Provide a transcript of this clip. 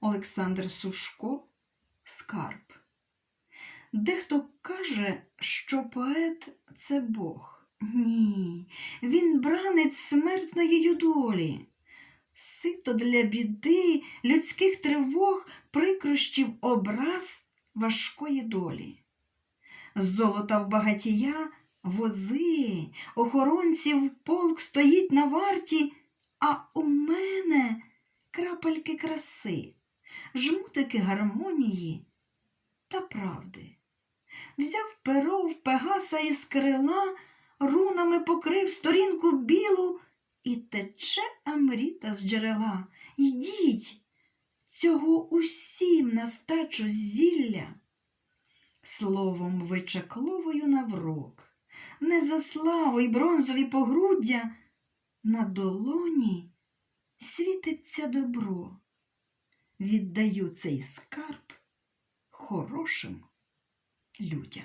Олександр Сушко Скарб. Дехто каже, що поет це Бог. Ні, він бранець смертної долі. Сито для біди, людських тривог, прикрощів образ важкої долі. Золота в багатія вози, охоронців полк стоїть на варті, а у мене крапельки краси, жмутики гармонії та правди. Взяв перо в пегаса із крила, рунами покрив сторінку білу, і тече Амріта з джерела. Йдіть, цього усім на стачу зілля. Словом вичакловою наврок, не за славу й бронзові погруддя, на долоні світиться добро. Віддаю цей скарб хорошим людям.